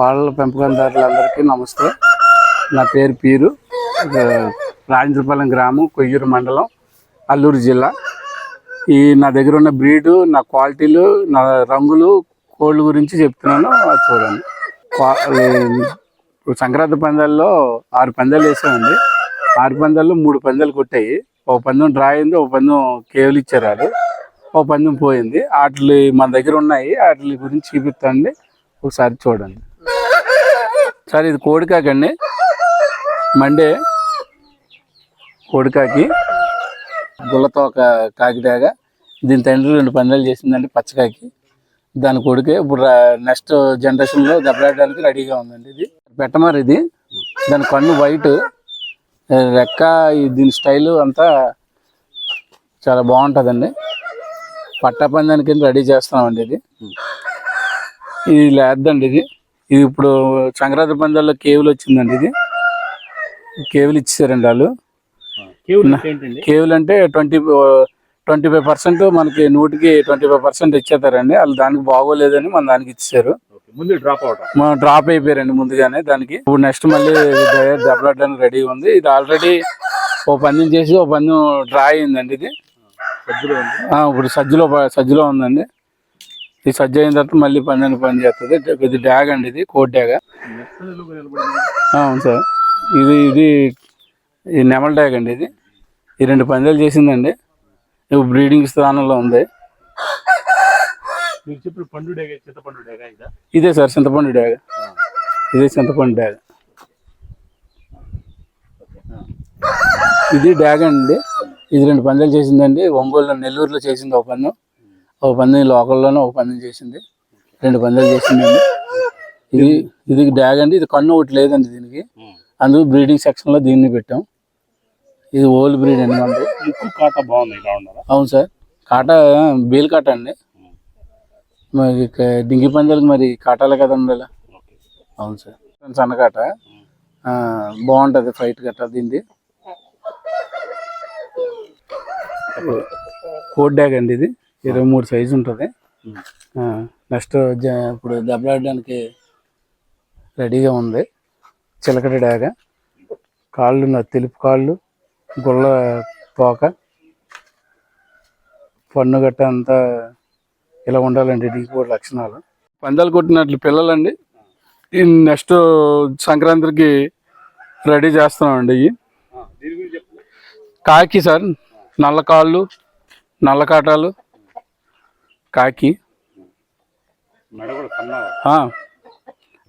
కోళ్ళ పెంపకందారులందరికీ నమస్తే. నా పేరు పీరు. ఆ, రాజేంద్రపాలెం గ్రామం కొయ్యూరు మండలం అల్లూరు జిల్లా. ఈ నా దగ్గర ఉన్న బ్రీడు నా క్వాలిటీలు నా రంగులు కోళ్ళు గురించి చెప్తున్నాను. అది చూడండి. సంక్రాంతి పందాల్లో ఆరు పందాలు వేసామండి. ఆరు పందాల్లో మూడు పందాలు కొట్టాయి. ఒక పందెం డ్రా అయింది ఒక పందెం కేవలు ఇచ్చారు అది ఒక పందెం పోయింది. వాటి మన దగ్గర ఉన్నాయి. వాటి గురించి చూపిస్తాండి ఒకసారి చూడండి. సార్ ఇది కోడికాకండి మండే కోడికాకి. ఒక కాకిడాగ దీని తండ్రి రెండు పందాలు చేసిందండి పచ్చకాకి. దాని కొడుకే ఇప్పుడు నెక్స్ట్ జనరేషన్లో దెబ్బలాడడానికి రెడీగా ఉందండి ఇది. పెట్టమరు ఇది. దాని కన్ను వైట్ రెక్క దీని స్టైల్ అంతా చాలా బాగుంటుందండి. పట్టా పందానికి రెడీ చేస్తున్నామండి ఇది. ఇది లేదండి ఇది. ఇది ఇప్పుడు సంక్రాంతి పందాల్లో కేవులు వచ్చిందండి ఇది. కేవులు ఇచ్చేసారండి వాళ్ళు. కేవలం అంటే ట్వంటీ ట్వంటీ ఫైవ్ పర్సెంట్ మనకి నూటికి ట్వంటీ ఫైవ్ పర్సెంట్ ఇచ్చేస్తారండి. వాళ్ళు దానికి బాగోలేదని మన దానికి ఇచ్చారు ముందు డ్రాప్ మనం డ్రాప్ అయిపోయారండి ముందుగానే దానికి. ఇప్పుడు నెక్స్ట్ మళ్ళీ దెబ్బలాడడానికి రెడీ ఉంది. ఇది ఆల్రెడీ ఓ పందెం చేసి ఓ పందెం డ్రా అయిందండి ఇది. ఇప్పుడు సజ్జలో సజ్జలో ఉందండి. ఈ సజ్జ అయిన తర్వాత మళ్ళీ పన్నెండు పని చేస్తుంది. ఇది డ్యాగ్ అండి ఇది కోట్ డ్యాగ్. అవును సార్. ఇది ఇది ఈ నెమల్ డ్యాగ్ అండి ఇది. ఈ రెండు పందాలు చేసిందండి. ఇప్పుడు బ్రీడింగ్ స్థానంలో ఉంది. పండు డేగా చింతపండు డేగా ఇదా? ఇదే సార్ చింతపండు డ్యాగ్. ఇదే చింతపండు డ్యాగ్. ఇది డ్యాగ్ అండి. ఇది రెండు పందాలు చేసిందండి. ఒంగోలులో నెల్లూరులో చేసింది ఒక పందెం. ఒక పందెం లోకల్లోనే ఒక పందెం చేసింది. రెండు పందాలు చేసిందండి ఇది ఇది డ్యాగ్ అండి. ఇది కన్ను ఒకటి లేదండి దీనికి. అందుకు బ్రీడింగ్ సెక్షన్లో దీన్ని పెట్టాం. ఇది ఓల్డ్ బ్రీడ్ అండి మనది కాటా బాగుంది ఇలా అవును సార్. కాటా బేల్ కాటా అండి. మరి డింగి పందాలకు మరి కాటాలే కదా ఉండాలి? అవును సార్. సన్న కాట. బాగుంటుంది ఫైట్ గట్ట దీనిది. కోడ్ డ్యాగ్ అండి ఇది. ఇరవై మూడు సైజు ఉంటుంది. నెక్స్ట్ ఇప్పుడు దెబ్బలాడడానికి రెడీగా ఉంది. చిలకడ డ్యాగ కాళ్ళు నా తెలుపు కాళ్ళు గుల్ల తోక పన్ను గట్ట అంతా ఇలా ఉండాలండి దీనికి కూడా లక్షణాలు. పందాలు కొట్టినట్లు పిల్లలండి. ఈ నెక్స్ట్ సంక్రాంతికి రెడీ చేస్తున్నామండి ఇవి. కాకి సార్ నల్ల కాళ్ళు నల్ల కాటాలు కాకి.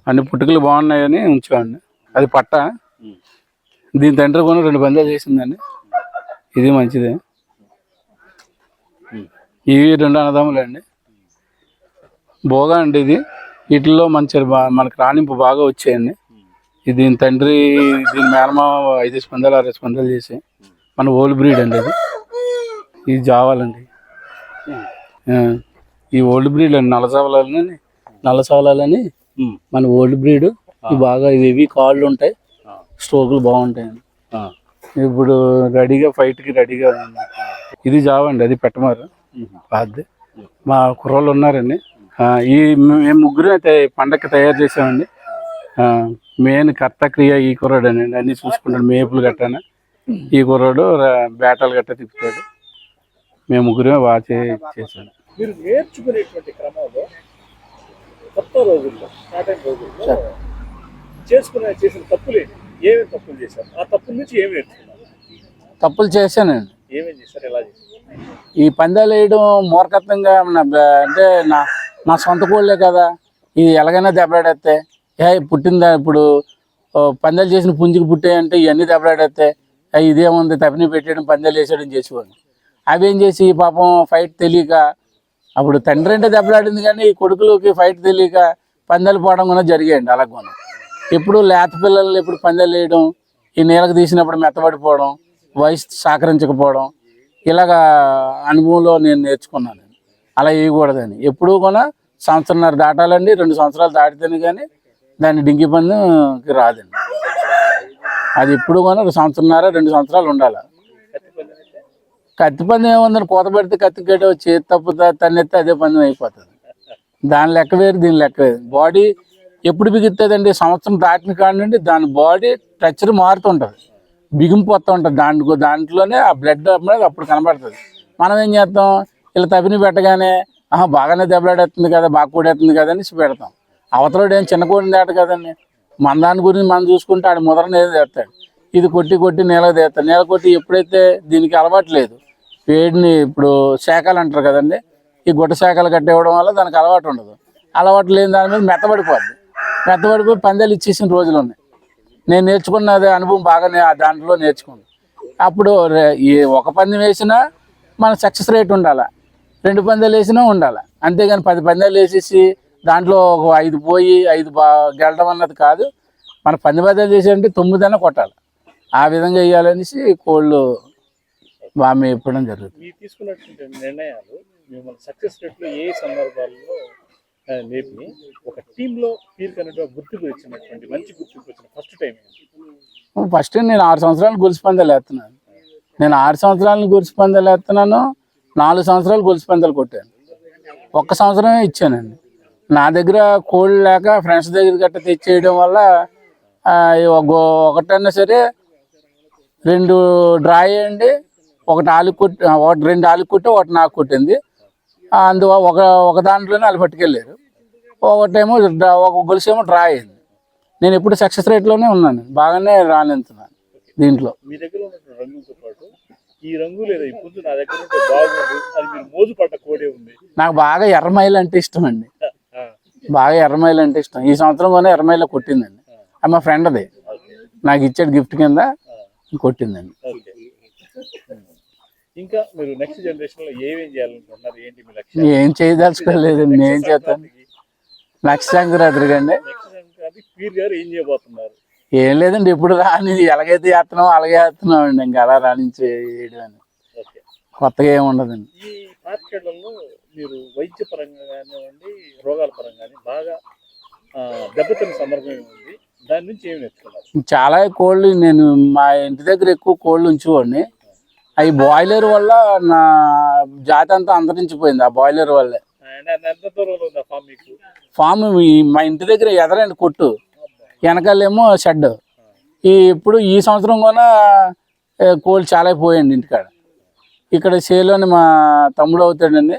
అన్ని పుట్టుకలు బాగున్నాయని ఉంచామండి అది పట్ట. దీని తండ్రి కూడా రెండు పందాలు చేసిందండి. ఇది మంచిదే. ఇవి రెండు అన్నదమ్ములండి. బోగా అండి ఇది. వీటిల్లో మంచి మనకి రాణింపు బాగా వచ్చాయండి. ఇది దీని తండ్రి దీని మేనమా ఐదు పందాలు ఆరు పందాలు చేసి మన ఓల్డ్ బ్రీడ్ అండి ఇది. ఇది జావాలండి. ఈ ఓల్డ్ బ్రీడ్ అండి నల్ల సవలాలని మన ఓల్డ్ బ్రీడ్. బాగా ఇవి కాళ్ళు ఉంటాయి. స్ట్రోకులు బాగుంటాయండి. ఇప్పుడు రెడీగా ఫైట్కి రెడీగా ఉంది ఇది జావండి అది పెట్టమారు. అది. మా కుర్రోళ్ళు ఉన్నారండి. ఈ మేము ముగ్గురు అయితే పండగకి తయారు చేసామండి. మెయిన్ కర్త క్రియ ఈ కుర్రాడు అండి అన్ని చూసుకుంటాడు మేపులు గట్టాన. ఈ కుర్రాడు బేటాలు గట్ట తిప్పుతాడు. మేము ముగ్గురే బాగా చే- చేసాం. మీరు నేర్చుకునేటువంటి క్రమంలో కొత్త రోజుల్లో స్టార్టింగ్ రోజుల్లో చేసుకునే చేసిన తప్పులు ఏంటి? ఏమేమి తప్పులు చేశారు? ఆ తప్పుల నుంచి ఏమి నేర్చుకున్నారు? తప్పులు చేశానండి. ఏమేమి చేశారు? ఎలా చేశారు? ఈ పందాలు వేయడం మూర్ఖత్వంగా అంటే నా నా సొంత కోళ్ళే కదా. ఇది ఎలాగైనా దెబ్బలాడేస్తే ఏ పుట్టిందా ఇప్పుడు పందాలు చేసిన పుంజుకి పుట్టాయంటే ఇవన్నీ దెబ్బలాడేస్తే ఇదేముంది తప్పిని పెట్టేయడం పందాలు వేసేయడం చేసేవాడు అవి ఏం చేసి పాపం ఫైట్ తెలియక అప్పుడు తండ్రి అంటే దెబ్బలాడింది కానీ ఈ కొడుకులకి ఫైట్ తెలియక పందాలు పోవడం కూడా జరిగాయండి అలాగ కూడా. ఎప్పుడు లేత పిల్లలు ఎప్పుడు పందాలు వేయడం ఈ నీళ్ళకి తీసినప్పుడు మెత్తబడిపోవడం వయసు సహకరించకపోవడం ఇలాగా అనుభవంలో నేను నేర్చుకున్నాను అలా వేయకూడదని. ఎప్పుడూ కూడా సంవత్సరంన్నర దాటాలండి రెండు సంవత్సరాలు దాటితేనే కానీ దాన్ని డింగి పందుకి రాదండి. అది ఎప్పుడు కూడా ఒక సంవత్సరంన్నర రెండు సంవత్సరాలు ఉండాలి. కత్తి పందెం ఏముందని కోత పెడితే కత్తి గడ్డ చేతి తప్పుతా తన్నెత్తే అదే పందెం అయిపోతుంది. దాని లెక్క వేరు దీని లెక్క వేరు. బాడీ ఎప్పుడు బిగుతుందండి సంవత్సరం దాటిన కాడ నుండి దాని బాడీ టెక్చర్ మారుతుంటుంది బిగింపు వస్తూ ఉంటుంది. దాంట్లో దాంట్లోనే ఆ బ్లడ్ అనేది అప్పుడు కనబడుతుంది. మనం ఏం చేస్తాం? ఇలా తపిని పెట్టగానే ఆహా బాగానే దెబ్బలాడేస్తుంది కదా బాగా కూడేస్తుంది కదా అని పెడతాం. అవతలడు ఏం చిన్న కోడిని తేట కదండి? మన దాని గురించి మనం చూసుకుంటే ఆడు ముదరని ఏది తెస్తాడు ఇది కొట్టి కొట్టి నేల తెస్తాడు. నేల కొట్టి ఎప్పుడైతే దీనికి అలవాటు లేదు వేడిని ఇప్పుడు శాఖలు అంటారు కదండి ఈ గుట్ట శాఖలు కట్టేయడం వల్ల దానికి అలవాటు ఉండదు. అలవాటు లేని దాని మీద మెత్తబడిపోద్ది. మెత్తబడిపోయి పందాలు ఇచ్చేసిన రోజులు ఉన్నాయి. నేను నేర్చుకున్నది అనుభవం బాగానే ఆ దాంట్లో నేర్చుకున్నాను అప్పుడు ఈ ఒక పందెం వేసినా మన సక్సెస్ రేట్ ఉండాలి? రెండు పందాలు వేసినా ఉండాలి? అంతేగాని పది పందాలు వేసేసి దాంట్లో ఒక ఐదు పోయి ఐదు బా గెలడం అన్నది కాదు. మన పంది పందాలు చేసేయంటే తొమ్మిదైనా కొట్టాలి. ఆ విధంగా వేయాలనేసి కోళ్ళు బాగా ఇప్పడం జరుగుతుంది. మీరు తీసుకున్నటువంటి నిర్ణయాలు మిమ్మల్ని సక్సెస్ రేట్లో ఏ సందర్భాల్లో ఆ, నేర్పి ఒక టీంలో మీరు కనుక గుర్తింపు వచ్చినటువంటి మంచి గుర్తింపు వచ్చిన ఫస్ట్ టైం ఫస్ట్ నేను ఆరు సంవత్సరాలు గొలుసు పందాలు వేస్తున్నాను. నేను ఆరు సంవత్సరాలు గొలుసు పందాలు వేస్తున్నాను నాలుగు సంవత్సరాలు గొలుసు పందాలు కొట్టాను. ఒక్క సంవత్సరమే ఇచ్చానండి. నా దగ్గర కోళ్ళు లేక ఫ్రెండ్స్ దగ్గర గట్ట తెచ్చేయడం వల్ల ఒకటన్నా సరే రెండు డ్రా అయ్యండి ఒకటి ఆలు కొట్టి ఒకటి రెండు ఆలు కొట్టి ఒకటి నాకు కొట్టింది. ఆ, అందువ ఒక ఒక దాంట్లోనే వాళ్ళు పట్టుకెళ్ళారు. ఒకటేమో ఒక గొలుసు ఏమో డ్రా అయింది. నేను ఎప్పుడు సక్సెస్ రేట్లోనే ఉన్నాను. బాగానే రానిస్తున్నాను దీంట్లో. మీ దగ్గర పాటు ఈ రంగు లేదా ఈ పుంజు నా దగ్గర ఉంటే బాగుంది. అది మీరు మోజు పడ్డ కోడే ఉంది. నాకు బాగా ఎర్రమైలు అంటే ఇష్టం అండి. బాగా ఎర్రమైలు అంటే ఇష్టం. ఈ సంవత్సరం కూడా ఎర్రమైలు కొట్టిందండి అది మా ఫ్రెండ్ అది నాకు ఇచ్చాడు గిఫ్ట్ కింద కొట్టిందండి. ఇంకా మీరు నెక్స్ట్ జనరేషన్లో ఏమేం చేయాలనుకుంటున్నారు? ఏంటి మీ లక్ష్యం ఏం చేయదలుచుకోలేదండి నేను చేస్తాను? నెక్స్ట్ సంక్రాంతి పీర్ గారు ఏం చేయబోతున్నారు? ఏం లేదండి ఎప్పుడు రాని ఎలాగైతే చేస్తున్నాం అలాగే చేస్తున్నాం అండి ఇంకా అలా రాణించేయడం అని ఓకే. కొత్తగా ఏమి ఉండదండి. ఈ మీరు వైద్య పరంగా కానివ్వండి రోగాల పరంగా కానీ బాగా ఆ, దెబ్బతిన్న సందర్భం ఉంది దాని నుంచి ఏమి నేర్చుకున్నారు? చాలా కోళ్ళు నేను మా ఇంటి దగ్గర ఎక్కువ కోళ్ళు ఉంచేవాడిని అవి బాయిలర్ వల్ల నా జాతి అంతా అంతరించిపోయింది ఆ బాయిలర్ వల్లే. ఫామ్ మా ఇంటి దగ్గర ఎదరండి కొట్టు. వెనకాలేమో షెడ్ ఈ ఇప్పుడు ఈ సంవత్సరం కూడా కోళ్ళు చాలా పోయండి ఇంటికాడ. ఇక్కడ చేలోని మా తమ్ముడు అవుతాడండి.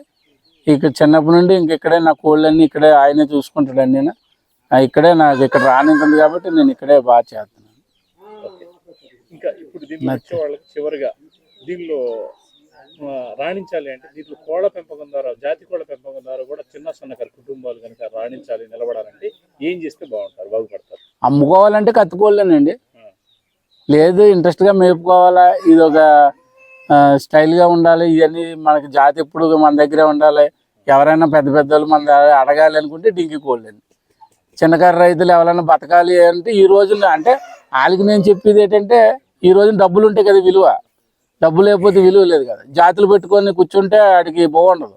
ఇక్కడ చిన్నప్పటి నుండి ఇంక ఇక్కడే నా కోళ్ళన్నీ ఇక్కడే ఆయనే చూసుకుంటాడండి నేను. ఇక్కడే నాకు ఇక్కడ రానింది కాబట్టి నేను ఇక్కడే బాగా చేస్తున్నాను. ఇంకా ఇప్పుడు చివరిగా దీనిలో రాణించాలి అంటే దీంట్లో కోళ్ళ పెంపకం ద్వారా జాతి కోళ్ళ పెంపకం ద్వారా కూడా చిన్న సన్నకారు కుటుంబాలు కనుక రాణించాలి నిలబడాలంటే ఏం చేస్తే బాగుంటారు బాగుపడతారు? అమ్ముకోవాలంటే కత్తుకోలేనండి ఆ, లేదు ఇంట్రెస్ట్గా మేపుకోవాలా ఇది ఒక స్టైల్గా ఉండాలి ఇవన్నీ మనకి జాతి ఎప్పుడు మన దగ్గరే ఉండాలి. ఎవరైనా పెద్ద పెద్దలు మన అడగాలి అనుకుంటే డింకి కోళ్ళండి చిన్నకారు రైతులు ఎవరైనా బతకాలి అంటే ఈ రోజున అంటే వాళ్ళకి నేను చెప్పేది ఏంటంటే ఈ రోజున డబ్బులు ఉంటాయి కదా విలువ. డబ్బు లేకపోతే విలువ లేదు కదా. జాతులు పెట్టుకొని కూర్చుంటే వాడికి బాగుండదు